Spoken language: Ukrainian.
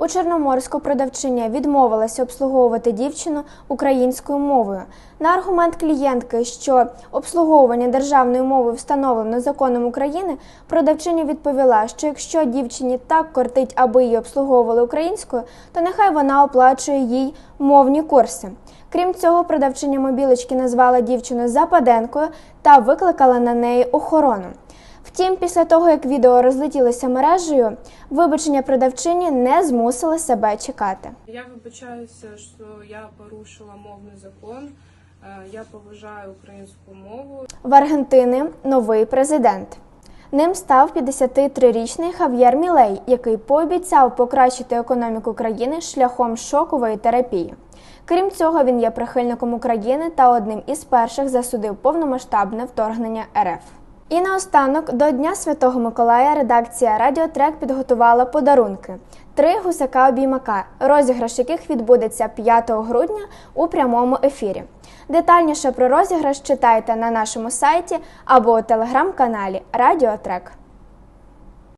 У Чорноморську продавчиня відмовилася обслуговувати дівчину українською мовою. На аргумент клієнтки, що обслуговування державною мовою встановлено законом України, продавчиня відповіла, що якщо дівчині так кортить, аби її обслуговували українською, то нехай вона оплачує їй мовні курси. Крім цього, продавчиня мобілочки назвала дівчину Западенкою та викликала на неї охорону. Втім, після того, як відео розлетілося мережею, вибачення продавчині не змусили себе чекати. Я вибачаюся, що я порушила мовний закон. Е, Я поважаю українську мову. В Аргентини новий президент. Ним став 53-річний Хав'єр Мілей, який пообіцяв покращити економіку країни шляхом шокової терапії. Крім цього, він є прихильником України та одним із перших засудив повномасштабне вторгнення РФ. І наостанок до Дня Святого Миколая редакція Радіотрек підготувала подарунки: три гусака обіймака, розіграш яких відбудеться 5 грудня у прямому ефірі. Детальніше про розіграш читайте на нашому сайті або у телеграм-каналі Радіотрек.